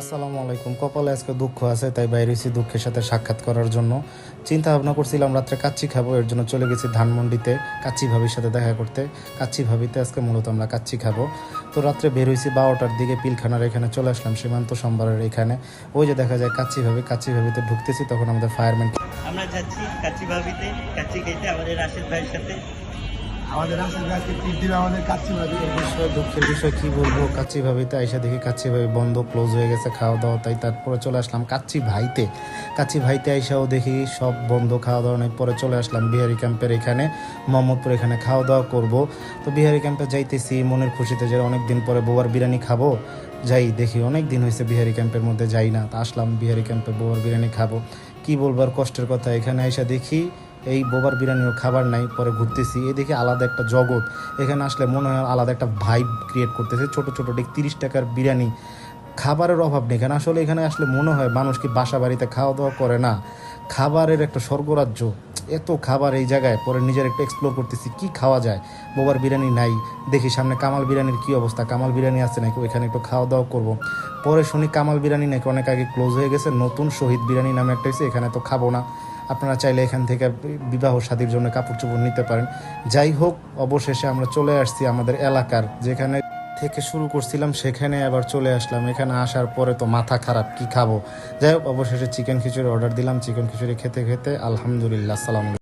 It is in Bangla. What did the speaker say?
আসসালামু আলাইকুম। কপালে আজকে দুঃখ আছে, তাই বাইরে হয়েছি দুঃখের সাথে সাক্ষাৎ করার জন্য। চিন্তা ভাবনা করছিলাম, রাত্রে কাচ্চি খাব, এর জন্য চলে গেছি ধানমন্ডিতে কাচ্চি ভাবির সাথে দেখা করতে। কাচ্চি ভাবিতে আজকে মূলত আমরা কাচ্চি খাব। তো রাত্রে বের হয়েছি বারোটার দিকে, পিলখানার এখানে চলে আসলাম, সীমান্ত সম্বারের এখানে। ওই যে দেখা যায় কাচ্চি ভাবি, কাচ্চি ভাবিতে ঢুকতেছি, তখন আমাদের ফায়ারম্যান আমরা যাচ্ছি কাচ্চি ভাবিতে, কাচ্চি খাইতে আমাদের রাশেদ ভাইয়ের সাথে। কি বলব? আইসা দেখি বন্ধ ক্লোজ হয়ে গেছে খাওয়া দাওয়া, তাই তারপরে চলে আসলাম ভাইতে ভাইতে আইসাও দেখি সব বন্ধ খাওয়া দাওয়া পরে চলে আসলাম বিহারি ক্যাম্পের এখানে, মোহাম্মদপুর এখানে খাওয়া দাওয়া করব। তো বিহারি ক্যাম্পে যাইতেছি, মনের খুশিতে যে অনেক দিন পরে বোয়ার বিরিয়ানি খাব। যাই দেখি অনেক দিন হয়েছে বিহারি ক্যাম্পের মধ্যে যাই না আসলাম বিহারি ক্যাম্পে বোয়ার বিরিয়ানি খাব। কি বলবার কষ্টের কথা, এখানে আইসা দেখি এই বোবার বিরিয়ানির খাবার নাই, পরে ঘুরতেছি। এদিকে আলাদা একটা জগৎ। এখানে আসলে মনে হয় আলাদা একটা ভাইব ক্রিয়েট করতেছে। ছোট ছোট, ঠিক তিরিশ টাকার বিরিয়ানি। খাবারের অভাব নেই এখানে। আসলে এখানে আসলে মনে হয় মানুষ কি বাসা বাড়িতে খাওয়া দাওয়া করে না? খাবারের একটা স্বর্গরাজ্য। এত খাবার এই জায়গায়, পরে নিজের একটু এক্সপ্লোর করতেছি, কি খাওয়া যায়? বোবার বিরিয়ানি নাই। দেখি সামনে কামাল বিরিয়ানির কি অবস্থা? কামাল বিরিয়ানি আছে নাকি? ওইখানে একটু খাওয়া দাওয়া করব। পরে শুনি কামাল বিরিয়ানি নাকি অনেক আগে ক্লোজ হয়ে গেছে। নতুন শহীদ বিরিয়ানি নামে একটা এখানে তো খাব না। আপনারা চাইলে এখান থেকে বিবাহ সাদীর জন্য কাপড় চোপড় নিতে পারেন। যাই হোক, অবশেষে আমরা চলে আসছি আমাদের এলাকার, যেখানে থেকে শুরু করছিলাম, সেখানে আবার চলে আসলাম। এখানে আসার পরে তো মাথা খারাপ, কি খাব? যাই হোক, অবশেষে চিকেন খিচুড়ি অর্ডার দিলাম। চিকেন খিচুড়ি খেতে খেতে, আলহামদুলিল্লাহ সালাম